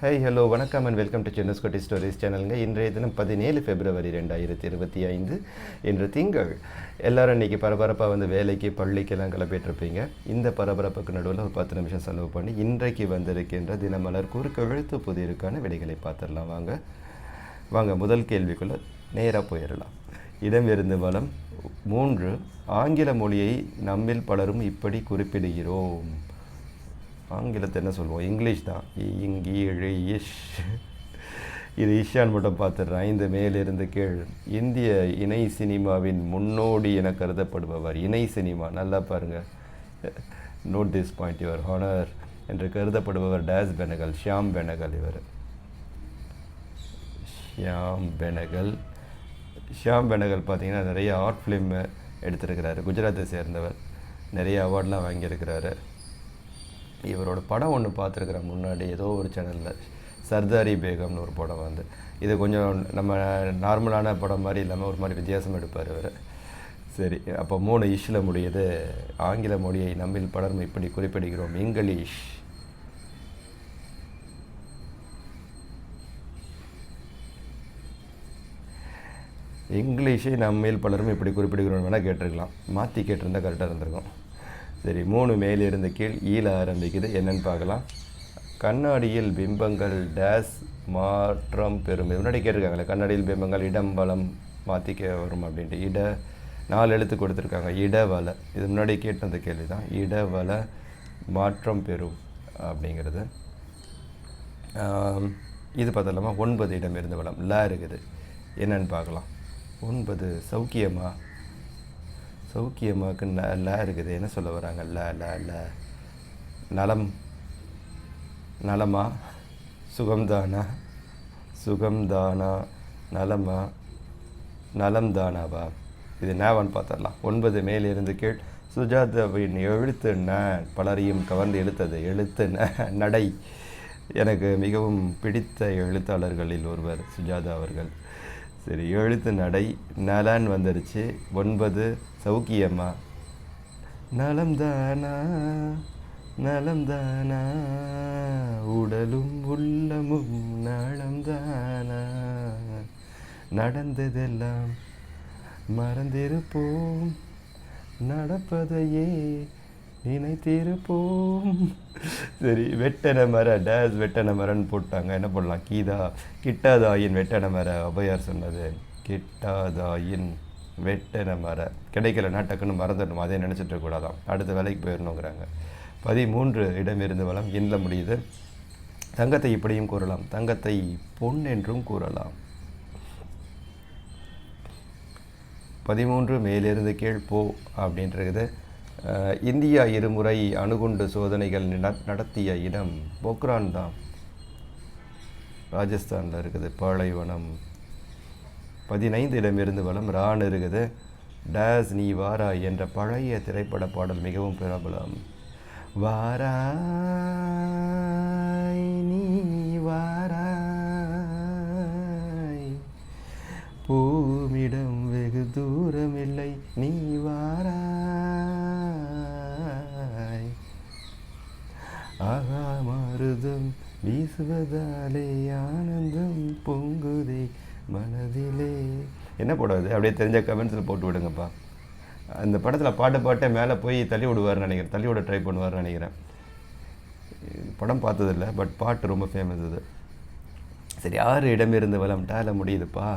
High hello வணக்கம் and welcome to சென்னஸ்கோட்டி stories சேனலுங்க இன்றைய தினம் பதினேழு பிப்ரவரி ரெண்டாயிரத்தி இருபத்தி ஐந்து இன்று திங்கள். எல்லாரும் இன்றைக்கி பரபரப்பாக வந்து வேலைக்கு பள்ளிக்கெல்லாம் கிளப்பிட்டுருப்பீங்க இந்த பரபரப்புக்கு நடுவில் ஒரு பத்து நிமிஷம் செலவு பண்ணி இன்றைக்கு வந்திருக்கின்ற தினமலர் குறுக்கு எழுத்து புதிருக்கான விடைகளை பார்த்துடலாம். வாங்க. வாங்க முதல் கேள்விக்குள்ளே நேராக போயிடலாம். இடமிருந்து வளம் மூன்று. ஆங்கில மொழியை நம்மில் பலரும் இப்படி குறிப்பிடுகிறோம். ஆங்கிலத்தை என்ன சொல்லுவோம்? இங்கிலீஷ் தான். இங்கி எழு இஷ். இது இஷான் மட்டும் பார்த்துடுறேன். இந்த மேலிருந்து கீழ். இந்திய இணை சினிமாவின் முன்னோடி என கருதப்படுபவர். இணை சினிமா. நல்லா பாருங்கள் note this point your honour என்று கருதப்படுபவர் டேஸ் பெனகல் ஷியாம் பெனகல் இவர். ஷியாம் பெனகல். ஷியாம் பெனகல் பார்த்தீங்கன்னா நிறைய ஆர்ட் ஃபிலிம் எடுத்திருக்கிறாரு. குஜராத்தை சேர்ந்தவர். நிறைய அவார்ட்லாம் வாங்கியிருக்கிறாரு. இவரோட படம் ஒன்று பார்த்துருக்குறேன் முன்னாடி ஏதோ ஒரு சேனலில் சர்தாரி பேகம்னு ஒரு படம் வந்து. இது கொஞ்சம் நம்ம நார்மலான படம் மாதிரி இல்லாமல் ஒரு மாதிரி வித்தியாசம் எடுப்பார் இவர் சரி அப்போ மூணு இஷ்ஷில் முடியுது. ஆங்கில மொழியை நம்மில் பலரும் இப்படி குறிப்பிடுகிறோம். இங்கிலீஷ் இங்கிலீஷை நம்மில் பலரும் இப்படி குறிப்பிடுகிறோம் வேணால் கேட்டிருக்கலாம். மாற்றி கேட்டிருந்தால் கரெக்டாக இருந்திருக்கும். சரி மூணு மேலிருந்து கீழ் ஈழ ஆரம்பிக்குது. என்னன்னு பார்க்கலாம். கண்ணாடியில் பிம்பங்கள் டேஸ் மாற்றம் பெறும். இது முன்னாடி கேட்டிருக்காங்களே கண்ணாடியில் பிம்பங்கள் இடம் வளம் மாற்றிக்க வரும் அப்படின்ட்டு. இட நாலு எழுத்து கொடுத்துருக்காங்க. இடவல. இது முன்னாடி கேட்ட அந்த கேள்வி தான் இடவல மாற்றம் பெறும் அப்படிங்கிறது. இது பார்த்தலாமா ஒன்பது இடம் இருந்து வளம். ல இருக்குது. என்னன்னு பார்க்கலாம். ஒன்பது சௌக்கியமாக சௌக்கியமாக்கு ந ல இருக்குது. என்ன சொல்ல வராங்க? ல ல ல. நலம். நலமா? சுகம்தானா? சுகம்தானா? நலமா? நலம்தானாவா? இது நேவான்னு பார்த்துடலாம் ஒன்பது மேலிருந்து கீழ். சுஜாதாவின் எழுத்து ந பலரையும் கவர்ந்து எழுத்தது எழுத்து ந நடை. எனக்கு மிகவும் பிடித்த எழுத்தாளர்களில் ஒருவர் சுஜாதா அவர்கள். சரி எழுத்து நடை நலான் வந்துருச்சு. ஒன்பது சௌக்கியமா நலம் தானா உடலும் உள்ளமும் நலம்தானா நடந்ததெல்லாம் மறந்திருப்போம். நடப்பதையே நினைத்திருப்போம். சரி வெட்டன மர டேஸ் வெட்டன மரன்னு போட்டாங்க. என்ன பண்ணலாம்? கீதா கிட்டாதாயின் வெட்டன மர அபயார் சொன்னது. கிட்டாதாயின் வெட்டன மர. கிடைக்கலன்னா டக்குன்னு மறந்துடணும். அதே நினச்சிட்டு கூடாதான் அடுத்த வேலைக்கு போயிடணுங்கிறாங்க. பதிமூன்று இடம் இருந்து வளம் இன்ன முடியுது. தங்கத்தை இப்படியும் கூறலாம். தங்கத்தை பொன் என்றும் கூறலாம். பதிமூன்று மேலிருந்து கீழ் போ அப்படின்றது. இந்தியா இருமுறை அணுகுண்டு சோதனைகள் நட- நடத்திய இடம் போக்ரான் தான் ராஜஸ்தானில் இருக்குது பாலைவனம். பதினைந்து இடமிருந்து வளம் ரான் இருக்குது. டேஸ் நீ வாரா என்ற பழைய திரைப்பட பாடல் மிகவும் பிரபலம். வாராய் நீ வாராய் பூமிடம் வெகு தூரமில்லை நீ வாராய் ஆகா மருதம் வீசுவதாலே ஆனந்தம் பொங்குதே மனதிலே. என்ன போடாது அப்படியே தெரிஞ்ச கமெண்ட்ஸில் போட்டு விடுங்கப்பா. அந்த படத்தில் பாட்டு பாட்டே மேலே போய் தள்ளி விடுவார்னு நினைக்கிறேன். தள்ளி விட ட்ரை பண்ணுவார்னு நினைக்கிறேன். படம் பார்த்ததில்ல பட் பாட்டு ரொம்ப ஃபேமஸ் இது. சரி யார் இடமிருந்து வளம் டேல முடியுதுப்பா.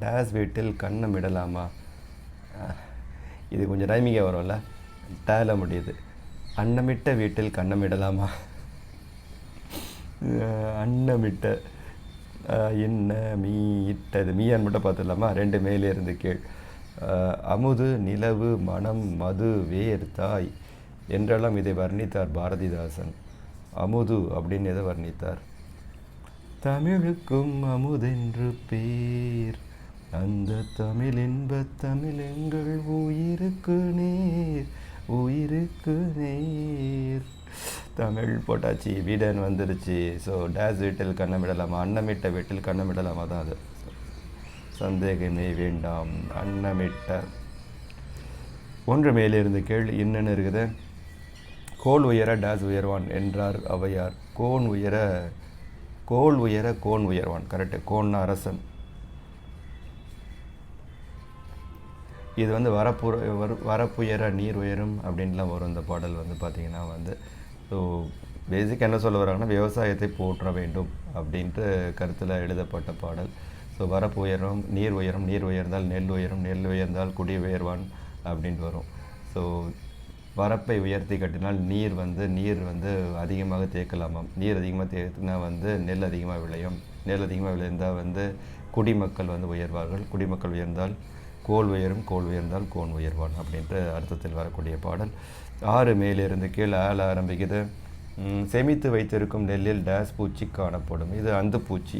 டேஸ் வீட்டில் கண்ணம் இடலாமா? இது கொஞ்சம் டைமிங்காக வரும்ல. டேல முடியுது. அன்னமிட்ட வீட்டில் கண்ணமிடலாமா? அன்னமிட்ட என்ன மீ இட்டது? மீயான் மட்டும் பார்த்துடலாமா? ரெண்டு மேலே இருந்து கீழ் அமுது நிலவு மனம் மது வேர் தாய் என்றெல்லாம் இதை வர்ணித்தார் பாரதிதாசன். அமுது அப்படின்னு எதை வர்ணித்தார்? தமிழுக்கும் அமுதென்று பேர். அந்த தமிழ் இன்ப தமிழ் எங்கள் உயிருக்கு நேர். உயிருக்கு நேர். தமிழ் போட்டாச்சு வீடன் வந்துருச்சு. ஸோ டேஸ் வீட்டில் கண்ணமிடலாமா? அன்னமிட்ட வீட்டில் கண்ணமிடலாமா தான் அது. சந்தேகமே வேண்டாம். அன்னமிட்ட. ஒன்று மேலிருந்து கேள்வி என்னென்னு இருக்குது. கோல் உயர டேஸ் உயர்வான் என்றார் அவையார். கோன் உயர கோல் உயர கோன் உயர்வான். கரெக்டு கோன்னா அரசன். இது வந்து வரப்புற வரு வரப்புயர நீர் உயரும் அப்படின்லாம் வரும். இந்த பாடல் வந்து பார்த்திங்கன்னா வந்து ஸோ பேசிக் என்ன சொல்ல வராங்கன்னா விவசாயத்தை போற்ற வேண்டும் அப்படின்ட்டு கருத்தில் எழுதப்பட்ட பாடல். ஸோ வரப்பு உயரும் நீர் உயரும் நீர் உயர்ந்தால் நெல் உயரும் நெல் உயர்ந்தால் குடி உயர்வான் அப்படின்ட்டு வரும். ஸோ வரப்பை உயர்த்தி கட்டினால் நீர் வந்து நீர் வந்து அதிகமாக தேக்கலாமாம். நீர் அதிகமாக தேக்கினா வந்து நெல் அதிகமாக விளையும். நெல் அதிகமாக விளைந்தால் வந்து குடிமக்கள் வந்து உயர்வார்கள். குடிமக்கள் உயர்ந்தால் கோல் உயரும் கோல் உயர்ந்தால் கோன் உயர்வான் அப்படின்ற அர்த்தத்தில் வரக்கூடிய பாடல். ஆறு மேலிருந்து கீழே ஆள ஆரம்பிக்குது. சேமித்து செமித்து வைத்திருக்கும் நெல்லில் டேஸ் பூச்சி காணப்படும். இது அந்து பூச்சி.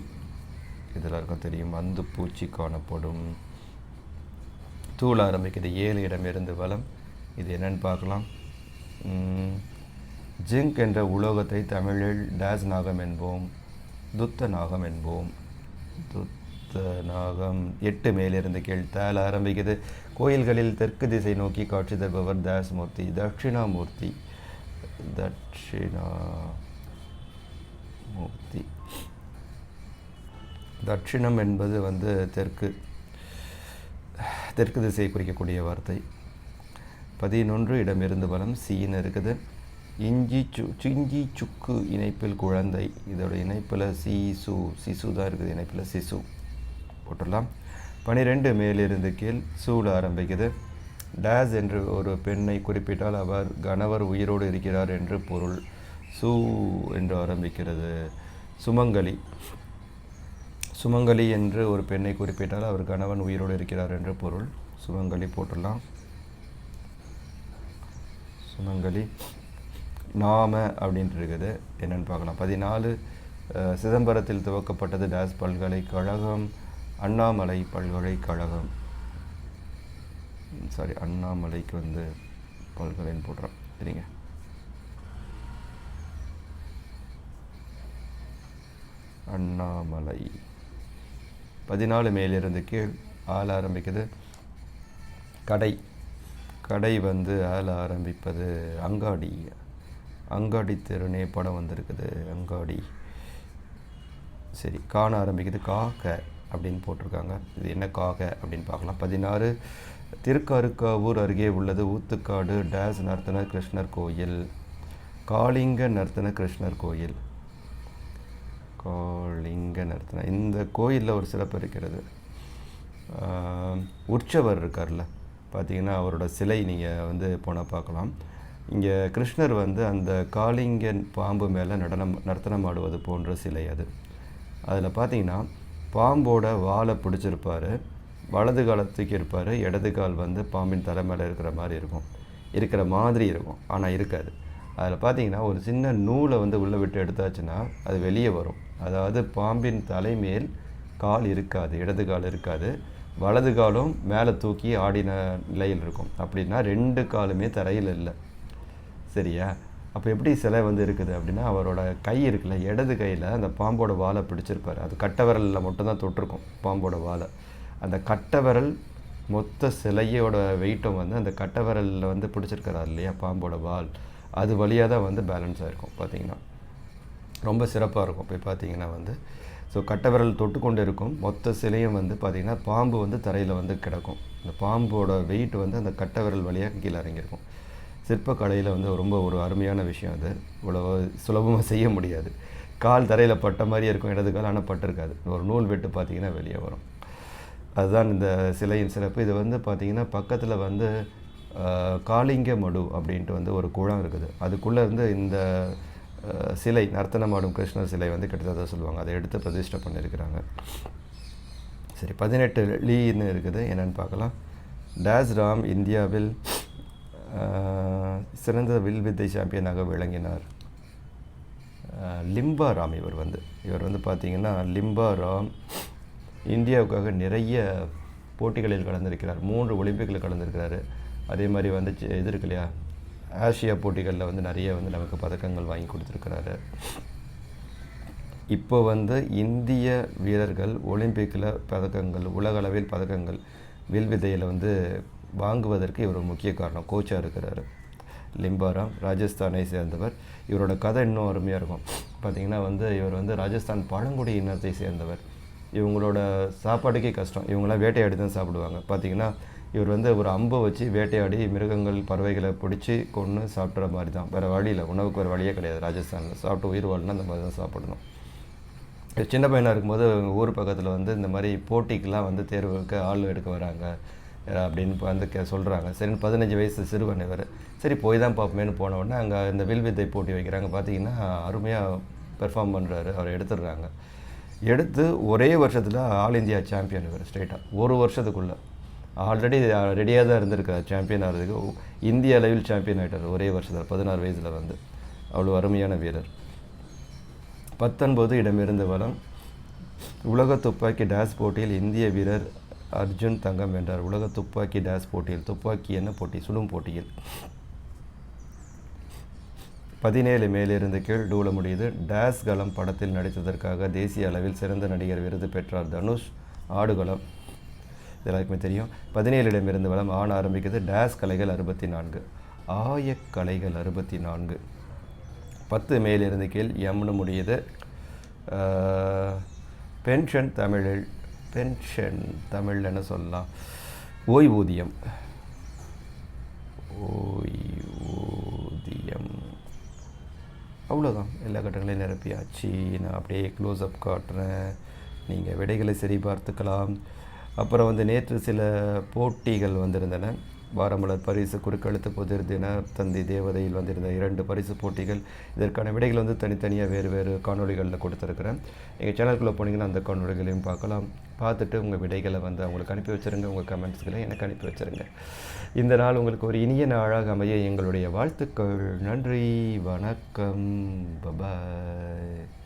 இது எல்லாருக்கும் தெரியும். அந்து பூச்சி காணப்படும். தூள் ஆரம்பிக்குது. ஏழு இடமிருந்து வளம். இது என்னன்னு பார்க்கலாம். ஜிங்க் என்ற உலோகத்தை தமிழில் டேஸ் நாகம் என்போம் துத்த நாகம் என்போம். துத்த நாகம் எட்டு மேலிருந்து கீழ் ஆரம்பிக்குது. கோயில்களில் தெற்கு திசை நோக்கி காட்சி தருபவர் தாஸ்மூர்த்தி தட்சிணாமூர்த்தி தட்சிணா மூர்த்தி தட்சிணம் என்பது வந்து தெற்கு தெற்கு திசையை குறிக்கக்கூடிய வார்த்தை. பதினொன்று இடமிருந்து பலம் சீன்னு இருக்குது. இஞ்சி சு சிஞ்சி சுக்கு இணைப்பில் குழந்தை. இதோட இணைப்பில் சிசு சிசு தான் இருக்குது இணைப்பில் சிசு. போட்டுடலாம். பனிரெண்டு மேலிருந்து கீழ் சூழ ஆரம்பிக்குது. டேஸ் என்று ஒரு பெண்ணை குறிப்பிட்டால் அவர் கணவர் உயிரோடு இருக்கிறார் என்று பொருள். சூ என்று ஆரம்பிக்கிறது. சுமங்கலி. சுமங்கலி என்று ஒரு பெண்ணை குறிப்பிட்டால் அவர் கணவன் உயிரோடு இருக்கிறார் என்று பொருள். சுமங்கலி போட்டுடலாம். சுமங்கலி. நாம அப்படின்ட்டு இருக்குது. என்னென்னு பார்க்கலாம். பதினாலு சிதம்பரத்தில் துவக்கப்பட்டது டேஸ் பல்கலைக்கழகம். அண்ணாமலை பல்கலைக்கழகம். சாரி அண்ணாமலைக்கு வந்து பல்கலைன்னு போடுறோம். சரிங்க. அண்ணாமலை. பதினாலு மேலிருந்து கீழ் ஆள ஆரம்பிக்குது. கடை. கடை வந்து ஆள ஆரம்பிப்பது அங்காடி. அங்காடி தெருனே படம் வந்திருக்குது. அங்காடி. சரி காண ஆரம்பிக்குது. காக்க அப்படின்னு போட்டிருக்காங்க. இது என்ன காக அப்படின்னு பார்க்கலாம். பதினாறு திருக்காருக்காவூர் அருகே உள்ளது ஊத்துக்காடு டேஸ் நர்த்தன கிருஷ்ணர் கோயில். காளிங்க நர்த்தன கிருஷ்ணர் கோயில். காளிங்க நர்த்தன. இந்த கோயிலில் ஒரு சிறப்பு இருக்கிறது. உற்சவர் இருக்கார்ல. பார்த்தீங்கன்னா அவரோட சிலை நீங்கள் வந்து போனால் பார்க்கலாம். இங்கே கிருஷ்ணர் வந்து அந்த காளிங்கன் பாம்பு மேலே நடனம் நர்த்தனம் ஆடுவது போன்ற சிலை அது. அதில் பார்த்தீங்கன்னா பாம்போட வாலை பிடிச்சிருப்பார். வலது காலை தூக்கி இருப்பார் இடது கால் வந்து பாம்பின் தலை மேலே இருக்கிற மாதிரி இருக்கும். இருக்கிற மாதிரி இருக்கும். ஆனால் இருக்காது. அதில் பார்த்தீங்கன்னா ஒரு சின்ன நூலை வந்து உள்ளே விட்டு எடுத்தாச்சுன்னா அது வெளியே வரும். அதாவது பாம்பின் தலைமேல் கால் இருக்காது. இடது கால் இருக்காது. வலது காலும் மேலே தூக்கி ஆடின நிலையில் இருக்கும். அப்படின்னா ரெண்டு காலுமே தரையில் இல்லை. சரியா? அப்போ எப்படி சிலை வந்து இருக்குது அப்படின்னா அவரோட கை இருக்குல்ல இடது கையில் அந்த பாம்போட வாலை பிடிச்சிருப்பார். அது கட்டை விரலில் மட்டும்தான் தொட்டிருக்கும் பாம்போட வாலை. அந்த கட்டை விரல் மொத்த சிலையோட வெயிட்டும் வந்து அந்த கட்டை விரலில் வந்து பிடிச்சிருக்கிறார் இல்லையா பாம்போட வால். அது வழியாக தான் வந்து பேலன்ஸாக இருக்கும் பார்த்தீங்கன்னா ரொம்ப சிறப்பாக இருக்கும் போய் பார்த்தீங்கன்னா வந்து. ஸோ கட்டை விரல் தொட்டு கொண்டு இருக்கும். மொத்த சிலையும் வந்து பார்த்திங்கன்னா பாம்பு வந்து தரையில் வந்து கிடக்கும். அந்த பாம்போட வெயிட் வந்து அந்த கட்டை விரல் வழியாக கீழே இறங்கியிருக்கும். சிற்பக்கலையில் வந்து ரொம்ப ஒரு அருமையான விஷயம் அது. இவ்வளோ சுலபமாக செய்ய முடியாது. கால் தரையில் பட்ட மாதிரியே இருக்கும். இடது கால் ஆனால் பட்டிருக்காது. ஒரு நூல் வெட்டு பார்த்திங்கன்னா வெளியே வரும். அதுதான் இந்த சிலையின் சிறப்பு. இது வந்து பார்த்திங்கன்னா பக்கத்தில் வந்து காளிங்க மடு அப்படின்ட்டு வந்து ஒரு குளம் இருக்குது. அதுக்குள்ளே இருந்து இந்த சிலை நர்த்தனமாடும் கிருஷ்ணர் சிலை வந்து கிட்டத்தட்ட சொல்லுவாங்க. அதை எடுத்து பிரதிஷ்டை பண்ணியிருக்கிறாங்க. சரி பதினெட்டு லீன்னு இருக்குது. என்னென்னு பார்க்கலாம். டேஸ் ராம் இந்தியாவில் சிறந்த வில்வித்தை சாம்பியனாக விளங்கினார். லிம்பா ராம் இவர் வந்து. இவர் வந்து பார்த்தீங்கன்னா லிம்பா ராம் இந்தியாவுக்காக நிறைய போட்டிகளில் கலந்திருக்கிறார். மூன்று ஒலிம்பிக்கில் கலந்திருக்கிறாரு. அதே மாதிரி வந்து இது இருக்கு இல்லையா? ஆசியா போட்டிகளில் வந்து நிறைய வந்து நமக்கு பதக்கங்கள் வாங்கி கொடுத்துருக்கிறாரு. இப்போ வந்து இந்திய வீரர்கள் ஒலிம்பிக்கில் பதக்கங்கள் உலக அளவில் பதக்கங்கள் வில்வித்தையில் வந்து வாங்குவதற்கு இவர் முக்கிய காரணம். கோச்சாக இருக்கிறாரு. லிம்பாராம் ராஜஸ்தானை சேர்ந்தவர். இவரோட கதை இன்னும் அருமையாக இருக்கும். பார்த்தீங்கன்னா வந்து இவர் வந்து ராஜஸ்தான் பழங்குடி இனத்தை சேர்ந்தவர். இவங்களோட சாப்பாட்டுக்கே கஷ்டம். இவங்களாம் வேட்டையாடி தான் சாப்பிடுவாங்க. பார்த்தீங்கன்னா இவர் வந்து ஒரு அம்பை வச்சு வேட்டையாடி மிருகங்கள் பறவைகளை பிடிச்சி கொன்று சாப்பிட்ற மாதிரி தான் வேறு வழியில் உணவுக்கு ஒரு வழியே கிடையாது ராஜஸ்தானில். சாப்பிட்டு உயிர் வாழ்னா அந்த மாதிரி தான் சாப்பிடணும். சின்ன பையனாக இருக்கும்போது அவங்க ஊர் பக்கத்தில் வந்து இந்த மாதிரி போட்டிக்கெலாம் வந்து தேர்வுக்கு ஆள் எடுக்க வராங்க. அப்படின்னு வந்து கே சொல்கிறாங்க சரி பதினஞ்சு வயசு சிறுவன் இவர். சரி போய் தான் பார்ப்போமேனு போன உடனே அங்கே இந்த வில்வித்தை போட்டி வைக்கிறாங்க. பார்த்தீங்கன்னா அருமையாக பெர்ஃபார்ம் பண்ணுறாரு அவரை எடுத்துடுறாங்க. எடுத்து ஒரே வருஷத்தில் ஆல் இந்தியா சாம்பியன் இவர் ஸ்டேட்டாக ஒரு வருஷத்துக்குள்ளே. ஆல்ரெடி ரெடியாக தான் இருந்திருக்கார் சாம்பியன் ஆகிறதுக்கு. இந்திய அளவில் சாம்பியன் ஆகிட்டார் ஒரே வருஷத்தில் பதினாறு வயசில் வந்து. அவ்வளோ அருமையான வீரர். பத்தொன்பது இடமிருந்த வளம் உலக துப்பாக்கி டேஸ் போட்டியில் இந்திய வீரர் அர்ஜுன் தங்கம் வென்றார். உலக துப்பாக்கி டேஸ் போட்டியில் துப்பாக்கி என்ன போட்டி? சுடும் போட்டியில். பதினேழு மேலிருந்து கீழ் டூல முடியுது. டேஸ் கலம் படத்தில் நடித்ததற்காக தேசிய அளவில் சிறந்த நடிகர் விருது பெற்றார் தனுஷ். ஆடுகளம் எல்லாருக்குமே தெரியும். பதினேழு இடமிருந்து வளம் ஆண் ஆரம்பிக்குது டேஸ் கலைகள் அறுபத்தி நான்கு ஆயக்கலைகள் அறுபத்தி நான்கு பத்து மேலிருந்து கீழ் எம்னு முடியுது. பென்ஷன் தமிழில் பென்ஷன் தமிழில் என்ன சொல்லலாம்? ஓய்வூதியம். ஓய்வூதியம். அவ்வளோதான் எல்லா கட்டங்களையும் நிரப்பியாச்சு. நான் அப்படியே க்ளோஸ்அப் காட்டுறேன். நீங்கள் விடைகளை சரி பார்த்துக்கலாம் அப்புறம் வந்து நேற்று சில போட்டிகள் வந்திருந்தன. வாரமலர் பரிசு குறுக்கெழுத்து புதிர் தின தந்தி தேவதையில் வந்திருந்த இரண்டு பரிசு போட்டிகள். இதற்கான விடைகள் வந்து தனித்தனியாக வேறு வேறு காணொளிகளில் கொடுத்துருக்குறேன். எங்கள் சேனலுக்குள்ளே போனீங்கன்னா அந்த காணொலிகளையும் பார்க்கலாம். பார்த்துட்டு உங்கள் விடைகளை வந்து அவங்களுக்கு அனுப்பி வச்சுருங்க. உங்கள் கமெண்ட்ஸ்களை எனக்கு அனுப்பி வச்சுருங்க. இந்த நாள் உங்களுக்கு ஒரு இனிய நாளாக அமைய எங்களுடைய வாழ்த்துக்கள். நன்றி. வணக்கம். பபாய்.